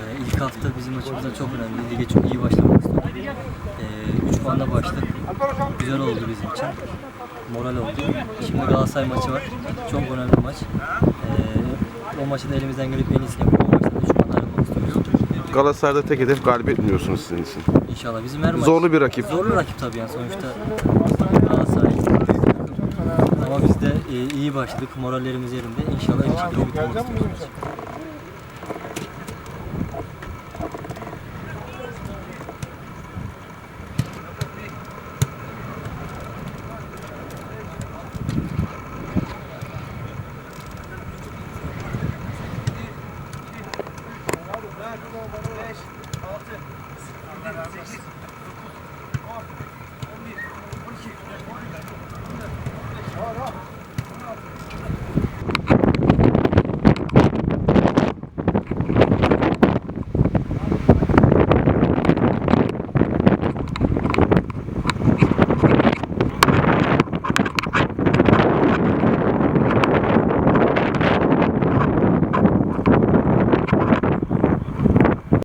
Ee, İlk hafta bizim maçımızda çok önemli. Lige çok iyi başlamak istedik. 3 puanla başladık. Güzel oldu bizim için. Moral oldu. Şimdi Galatasaray maçı var. Çok önemli bir maç. Ee, o maçı da elimizden gelip en iyisini yapıp o maçta da 3 puan ayrılmak istiyoruz. Galatasaray'da tek hedef galibiyet mi diyorsunuz sizin için? İnşallah bizim her maç... Zorlu bir rakip. Zorlu rakip tabii yani sonuçta e, iyi başladık. Morallerimiz yerinde. İnşallah en ciddi bir kumar istiyoruz. Oh, no.